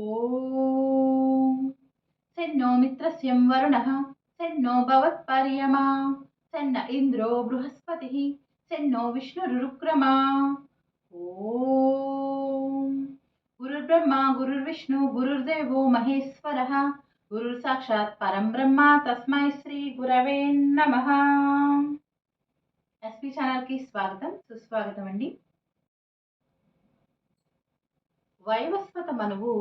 ఓం సన్నో మిత్రస్యం వరుణ సన్నో భవత్పర్యమా సన్న ఇంద్రో బృహస్పతి సన్నో విష్ణురుక్రమా ఓం గురుర్బ్రహ్మ గురుర్విష్ణు గురుర్దేవో మహేశ్వర గురుర్ సాక్షాత్ పరం బ్రహ్మ తస్మై శ్రీ గురవే నమ ఎస్పి ఛానల్కి స్వాగతం సుస్వాగతం అండి వైవస్వత మనువు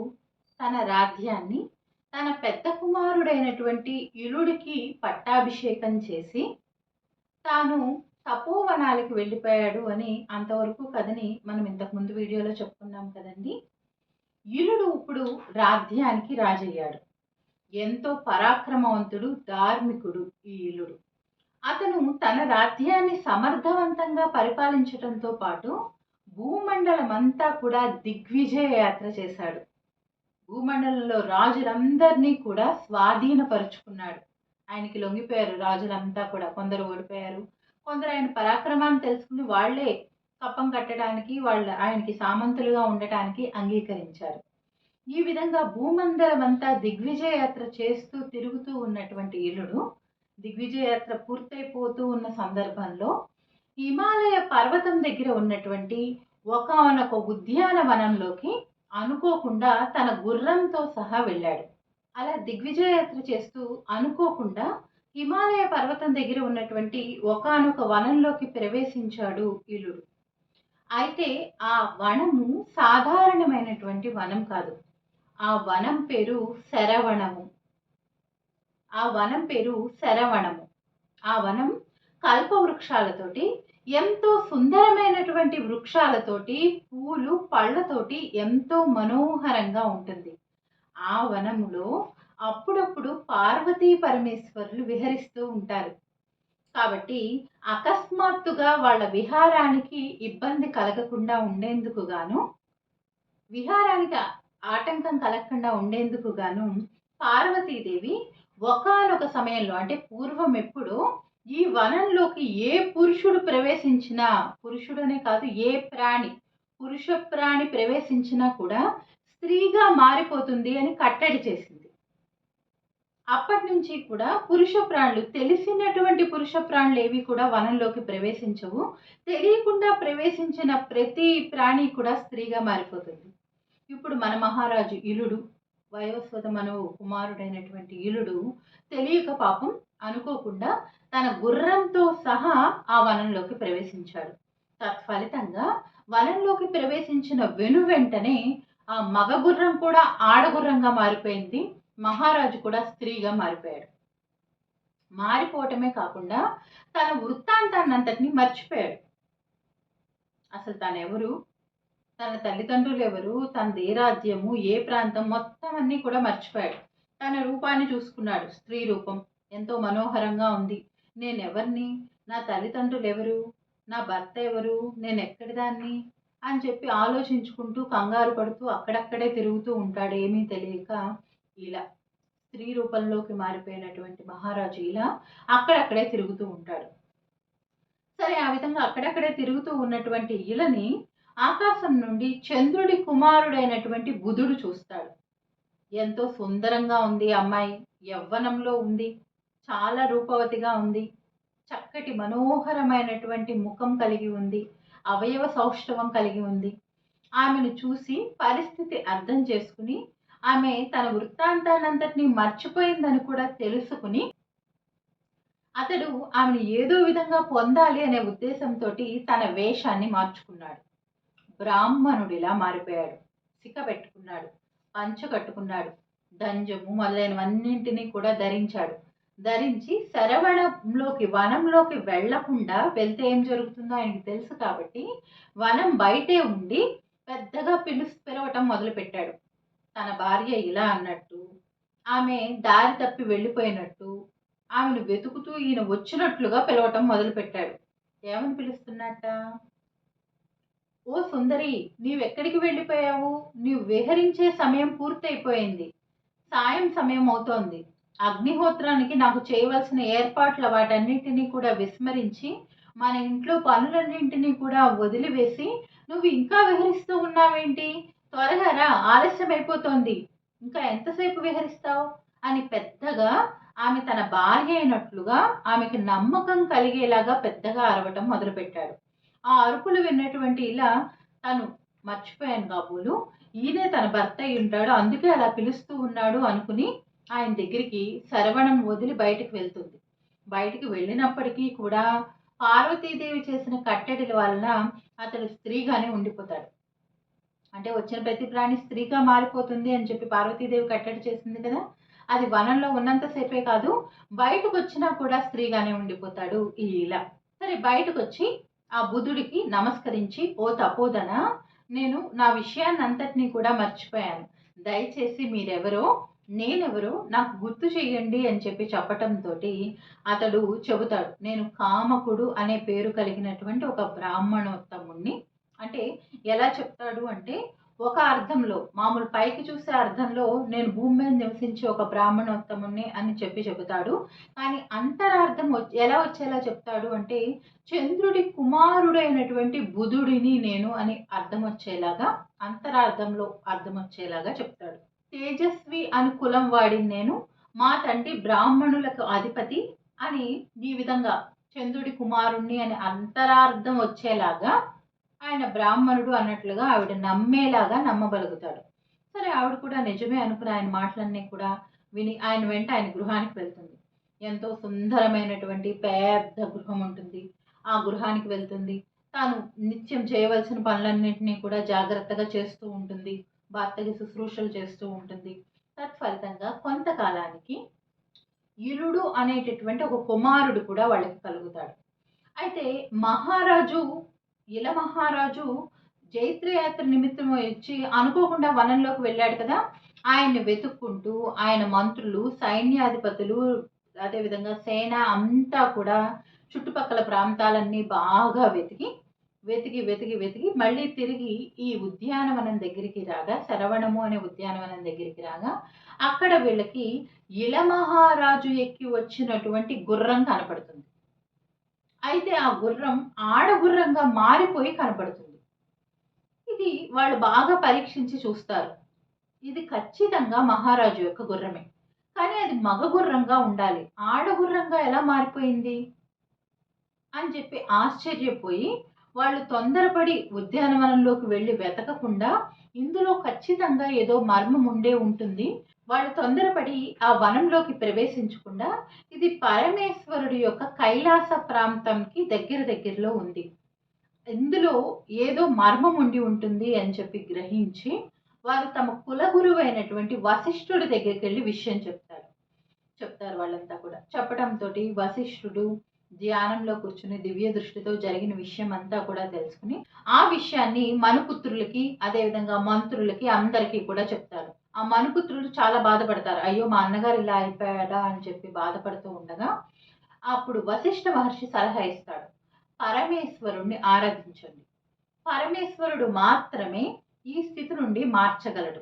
తన రాజ్యాన్ని తన పెద్ద కుమారుడైనటువంటి ఇలుడికి పట్టాభిషేకం చేసి తాను తపోవనాలకు వెళ్ళిపోయాడు అని అంతవరకు కథని మనం ఇంతకుముందు వీడియోలో చెప్పుకున్నాం కదండి. ఇలుడు ఇప్పుడు రాజ్యానికి రాజయ్యాడు. ఎంతో పరాక్రమవంతుడు ధార్మికుడు ఈ ఇలుడు అతను తన రాజ్యాన్ని సమర్థవంతంగా పరిపాలించడంతో పాటు భూమండలమంతా కూడా దిగ్విజయ యాత్ర చేశాడు. భూమండలంలో రాజులందరినీ కూడా స్వాధీనపరుచుకున్నాడు. ఆయనకి లొంగిపోయారు. రాజులంతా కూడా కొందరు ఓడిపోయారు. కొందరు ఆయన పరాక్రమాన్ని తెలుసుకుని వాళ్ళే కప్పం కట్టడానికి వాళ్ళ ఆయనకి సామంతులుగా ఉండటానికి అంగీకరించారు. ఈ విధంగా భూమండలం అంతా దిగ్విజయ యాత్ర చేస్తూ తిరుగుతూ ఉన్నటువంటి ఇల్లుడు దిగ్విజయ యాత్ర పూర్తయిపోతూ ఉన్న సందర్భంలో హిమాలయ పర్వతం దగ్గర ఉన్నటువంటి ఒకనొక ఉద్యానవనంలోకి అనుకోకుండా తన గుర్రంతో సహా వెళ్ళాడు. అలా దిగ్విజయ యాత్ర చేస్తూ అనుకోకుండా హిమాలయ పర్వతం దగ్గర ఉన్నటువంటి ఒకనొక వనంలోకి ప్రవేశించాడు ఇలుడు అయితే ఆ వనము సాధారణమైనటువంటి వనం కాదు. ఆ వనం పేరు శరవణము. ఆ వనం పేరు శరవణము. ఆ వనం కల్ప వృక్షాలతోటి ఎంతో సుందరమైనటువంటి వృక్షాలతోటి పూలు పళ్ళతోటి ఎంతో మనోహరంగా ఉంటుంది. ఆ వనములో అప్పుడప్పుడు పార్వతీ పరమేశ్వరులు విహరిస్తూ ఉంటారు. కాబట్టి అకస్మాత్తుగా వాళ్ళ విహారానికి ఇబ్బంది కలగకుండా ఉండేందుకు గాను విహారానికి ఆటంకం కలగకుండా ఉండేందుకు గాను పార్వతీదేవి ఒకనొక సమయంలో అంటే పూర్వం ఎప్పుడో ఈ వనంలోకి ఏ పురుషుడు ప్రవేశించినా పురుషుడనే కాదు ఏ ప్రాణి పురుష ప్రాణి ప్రవేశించినా కూడా స్త్రీగా మారిపోతుంది అని కట్టడి చేసింది. అప్పటి నుంచి కూడా పురుష ప్రాణులు తెలిసినటువంటి పురుష ప్రాణులు ఏవి కూడా వనంలోకి ప్రవేశించవు. తెలియకుండా ప్రవేశించిన ప్రతి ప్రాణి కూడా స్త్రీగా మారిపోతుంది. ఇప్పుడు మన మహారాజు ఇలుడు వయోస్వత మనవు కుమారుడైనటువంటి ఇలుడు తెలియక పాపం అనుకోకుండా తన గుర్రంతో సహా ఆ వనంలోకి ప్రవేశించాడు. తత్ఫలితంగా వనంలోకి ప్రవేశించిన వెను వెంటనే ఆ మగ గుర్రం కూడా ఆడగుర్రంగా మారిపోయింది. మహారాజు కూడా స్త్రీగా మారిపోయాడు. మారిపోవటమే కాకుండా తన వృత్తాంతాన్నంతటిని మర్చిపోయాడు. అసలు తానెవరు? తన తల్లిదండ్రులు ఎవరు తనది ఏ రాజ్యము ఏ ప్రాంతం మొత్తం అన్నీ కూడా మర్చిపోయాడు. తన రూపాన్ని చూసుకున్నాడు. స్త్రీ రూపం ఎంతో మనోహరంగా ఉంది. నేను ఎవరిని నా తల్లిదండ్రులు ఎవరు? నా భర్త ఎవరు? నేను ఎక్కడి దాన్ని? అని చెప్పి ఆలోచించుకుంటూ కంగారు పడుతూ అక్కడక్కడే తిరుగుతూ ఉంటాడు ఏమీ తెలియక ఇలా స్త్రీ రూపంలోకి మారిపోయినటువంటి మహారాజు ఇలా అక్కడక్కడే తిరుగుతూ ఉంటాడు. సరే ఆ విధంగా అక్కడక్కడే తిరుగుతూ ఉన్నటువంటి ఇలని ఆకాశం నుండి చంద్రుడి కుమారుడైనటువంటి బుధుడు చూస్తాడు. ఎంతో సుందరంగా ఉంది అమ్మాయి. యవ్వనంలో ఉంది. చాలా రూపవతిగా ఉంది. చక్కటి మనోహరమైనటువంటి ముఖం కలిగి ఉంది. అవయవ సౌష్ఠవం కలిగి ఉంది. ఆమెను చూసి పరిస్థితి అర్థం చేసుకుని ఆమె తన వృత్తాంతాన్నంతటినీ మర్చిపోయిందని కూడా తెలుసుకుని అతడు ఆమెను ఏదో విధంగా పొందాలి అనే ఉద్దేశంతో తన వేషాన్ని మార్చుకున్నాడు. బ్రాహ్మణుడిలా మారిపోయాడు. సిక్క పెట్టుకున్నాడు. పంచ కట్టుకున్నాడు. దంజము మొదలైనవన్నింటినీ కూడా ధరించాడు. ధరించి శరవణంలోకి వనంలోకి వెళ్ళకుండా వెళ్తే ఏం జరుగుతుందో ఆయనకి తెలుసు కాబట్టి వనం బయటే ఉండి పెద్దగా పిలుసు పిలవటం మొదలుపెట్టాడు. తన భార్య ఇలా అన్నట్టు ఆమె దారి తప్పి వెళ్ళిపోయినట్టు ఆమెను వెతుకుతూ ఈయన వచ్చినట్లుగా పిలవటం మొదలుపెట్టాడు. ఏమని పిలుస్తున్నట్ట? ఓ సుందరి నీవెక్కడికి వెళ్ళిపోయావు? నీవు విహరించే సమయం పూర్తయిపోయింది. సాయం సమయం అవుతోంది అగ్నిహోత్రానికి నాకు చేయవలసిన ఏర్పాట్ల వాటన్నింటినీ కూడా విస్మరించి మన ఇంట్లో పనులన్నింటినీ కూడా వదిలివేసి నువ్వు ఇంకా విహరిస్తూ ఉన్నావేంటి? త్వరగా రా ఆలస్యం అయిపోతోంది ఇంకా ఎంతసేపు విహరిస్తావు? అని పెద్దగా ఆమె తన భార్య అయినట్లుగా ఆమెకి నమ్మకం కలిగేలాగా పెద్దగా అరవటం మొదలుపెట్టాడు. ఆ అరుపులు విన్నటువంటి ఇలా తను మర్చిపోయాను కాబోలు ఈయనే తన భర్త అయి ఉంటాడు అందుకే అలా పిలుస్తూ ఉన్నాడు అనుకుని ఆయన దగ్గరికి శరవణం వదిలి బయటకు వెళ్తుంది. బయటికి వెళ్ళినప్పటికీ కూడా పార్వతీదేవి చేసిన కట్టడిల వలన అతడు స్త్రీగానే ఉండిపోతాడు. అంటే వచ్చిన ప్రతి ప్రాణి స్త్రీగా మారిపోతుంది అని చెప్పి పార్వతీదేవి కట్టడి చేసింది కదా. అది వనంలో ఉన్నంతసేపే కాదు బయటకు వచ్చినా కూడా స్త్రీగానే ఉండిపోతాడు ఈ ఇలా సరే బయటకు వచ్చి ఆ బుధుడికి నమస్కరించి ఓ తపోదన నేను నా విషయాన్ని అంతటిని కూడా మర్చిపోయాను. దయచేసి మీరెవరో నేనెవరో నాకు గుర్తు చేయండి అని చెప్పి చెప్పటంతో అతడు చెబుతాడు. నేను కామకుడు అనే పేరు కలిగినటువంటి ఒక బ్రాహ్మణోత్తముణ్ణి. అంటే ఎలా చెప్తాడు అంటే ఒక అర్థంలో మామూలు పైకి చూసే అర్థంలో నేను భూమి మీద నివసించే ఒక బ్రాహ్మణోత్తముణ్ణి అని చెప్పి చెబుతాడు. కానీ అంతరార్థం ఎలా వచ్చేలా చెప్తాడు అంటే చంద్రుడి కుమారుడైనటువంటి బుధుడిని నేను అని అర్థం వచ్చేలాగా అంతరార్థంలో అర్థం వచ్చేలాగా చెప్తాడు. తేజస్వి అని కులం వాడిని నేను మా తండ్రి బ్రాహ్మణులకు అధిపతి అని ఈ విధంగా చంద్రుడి కుమారుణ్ణి అని అంతరార్థం వచ్చేలాగా ఆయన బ్రాహ్మణుడు అన్నట్లుగా ఆవిడ నమ్మేలాగా నమ్మగలుగుతాడు సరే ఆవిడ కూడా నిజమే అనుకుని ఆయన మాటలన్నీ కూడా విని ఆయన వెంట ఆయన గృహానికి వెళ్తుంది. ఎంతో సుందరమైనటువంటి పెద్ద గృహం ఉంటుంది. ఆ గృహానికి వెళ్తుంది. తాను నిత్యం చేయవలసిన పనులన్నింటినీ కూడా జాగ్రత్తగా చేస్తూ ఉంటుంది. భర్తకి శుశ్రూషలు చేస్తూ ఉంటుంది. తత్ఫలితంగా కొంతకాలానికి ఇరుడు అనేటటువంటి ఒక కుమారుడు కూడా వాళ్ళకి కలుగుతాడు. అయితే మహారాజు ఇల మహారాజు జైత్రయాత్ర నిమిత్తం వచ్చి అనుకోకుండా వనంలోకి వెళ్ళాడు కదా. ఆయన్ని వెతుక్కుంటూ ఆయన మంత్రులు సైన్యాధిపతులు అదేవిధంగా సేన అంతా కూడా చుట్టుపక్కల ప్రాంతాలన్నీ బాగా వెతికి వెతికి వెతికి వెతికి మళ్ళీ తిరిగి ఈ ఉద్యానవనం దగ్గరికి రాగా శరవణము అనే ఉద్యానవనం దగ్గరికి రాగా అక్కడ వీళ్ళకి ఇలమహారాజు ఎక్కి వచ్చినటువంటి గుర్రం కనపడుతుంది. అయితే ఆ గుర్రం ఆడగుర్రంగా మారిపోయి కనపడుతుంది ఇది వాళ్ళు బాగా పరీక్షించి చూస్తారు. ఇది ఖచ్చితంగా మహారాజు యొక్క గుర్రమే. కానీ అది మగ గుర్రంగా ఉండాలి. ఆడగుర్రంగా ఎలా మారిపోయింది? అని చెప్పి ఆశ్చర్యపోయి వాళ్ళు తొందరపడి ఉద్యానవనంలోకి వెళ్ళి వెతకకుండా ఇందులో ఖచ్చితంగా ఏదో మర్మం ఉండే ఉంటుంది. వాళ్ళు తొందరపడి ఆ వనంలోకి ప్రవేశించకుండా ఇది పరమేశ్వరుడి యొక్క కైలాస ప్రాంతంకి దగ్గర దగ్గరలో ఉంది. ఇందులో ఏదో మర్మం ఉండి ఉంటుంది అని చెప్పి గ్రహించి వారు తమ కులగురువు అయినటువంటి వశిష్ఠుడి దగ్గరికి వెళ్ళి విషయం చెప్తారు. చెప్తారు వాళ్ళంతా కూడా. చెప్పడంతో వశిష్ఠుడు ధ్యానంలో కూర్చుని దివ్య దృష్టితో జరిగిన విషయం అంతా కూడా తెలుసుకుని ఆ విషయాన్ని మనుపుత్రులకి అదేవిధంగా మంత్రులకి అందరికీ కూడా చెప్తారు. మనుపుత్రులు చాలా బాధపడతారు. అయ్యో మా అన్నగారు ఇలా అయిపోయాడా అని చెప్పి బాధపడుతూ ఉండగా అప్పుడు వశిష్ఠ మహర్షి సలహా ఇస్తాడు. పరమేశ్వరుణ్ణి ఆరాధించండి. పరమేశ్వరుడు మాత్రమే ఈ స్థితి నుండి మార్చగలడు.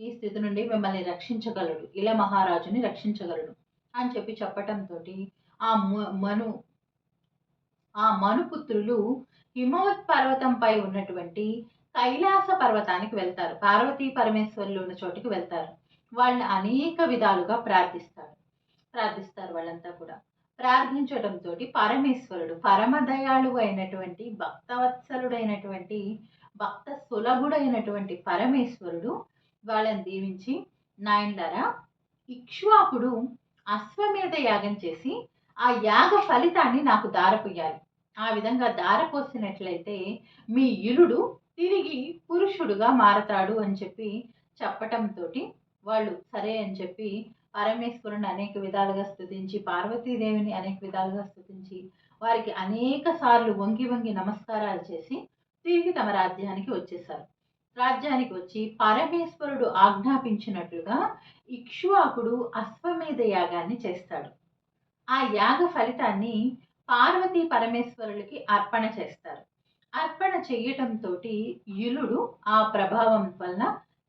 ఈ స్థితి నుండి మిమ్మల్ని రక్షించగలడు. ఇలా మహారాజుని రక్షించగలడు అని చెప్పి చెప్పటంతో ఆ మను ఆ మనుపుత్రులు హిమవత్ పర్వతంపై ఉన్నటువంటి కైలాస పర్వతానికి వెళ్తారు. పార్వతీ పరమేశ్వరులు ఉన్న చోటికి వెళ్తారు. వాళ్ళని అనేక విధాలుగా ప్రార్థిస్తారు. ప్రార్థిస్తారు వాళ్ళంతా కూడా. ప్రార్థించడంతో పరమేశ్వరుడు పరమదయాళు అయినటువంటి భక్తవత్సలుడైనటువంటి భక్త సులభుడైనటువంటి పరమేశ్వరుడు వాళ్ళని దీవించి నాయనలారా ఇక్ష్వాకుడు అశ్వమేధ యాగం చేసి ఆ యాగ ఫలితాన్ని నాకు దారపోయాలి. ఆ విధంగా దారపోసినట్లయితే మీ ఇలుడు తిరిగి పురుషుడుగా మారతాడు అని చెప్పి చెప్పటంతో వాళ్ళు సరే అని చెప్పి పరమేశ్వరుని అనేక విధాలుగా స్థుతించి పార్వతీదేవిని అనేక విధాలుగా స్థుతించి వారికి అనేక సార్లు వంగి వంగి నమస్కారాలు చేసి తిరిగి తమ రాజ్యానికి వచ్చేసారు రాజ్యానికి వచ్చి పరమేశ్వరుడు ఆజ్ఞాపించినట్లుగా ఇక్ష్వాకుడు అశ్వమేధ యాగాన్ని చేస్తాడు. ఆ యాగ ఫలితాన్ని పార్వతీ పరమేశ్వరులకి అర్పణ చేస్తారు. అర్పణ చేయటంతో యులుడు ఆ ప్రభావం వలన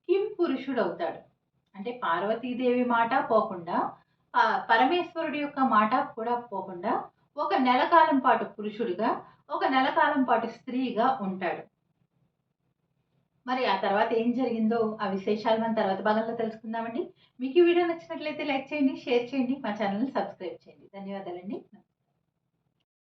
కిం పురుషుడు అవుతాడు అంటే పార్వతీదేవి మాట పోకుండా పరమేశ్వరుడి యొక్క మాట కూడా పోకుండా ఒక నెల కాలం పాటు పురుషుడిగా ఒక నెల కాలం పాటు స్త్రీగా ఉంటాడు. మరి ఆ తర్వాత ఏం జరిగిందో ఆ విశేషాలు మన తర్వాత భాగంలో తెలుసుకుందామండి. మీకు ఈ వీడియో నచ్చినట్లయితే లైక్ చేయండి షేర్ చేయండి మా ఛానల్ని సబ్స్క్రైబ్ చేయండి. ధన్యవాదాలండి.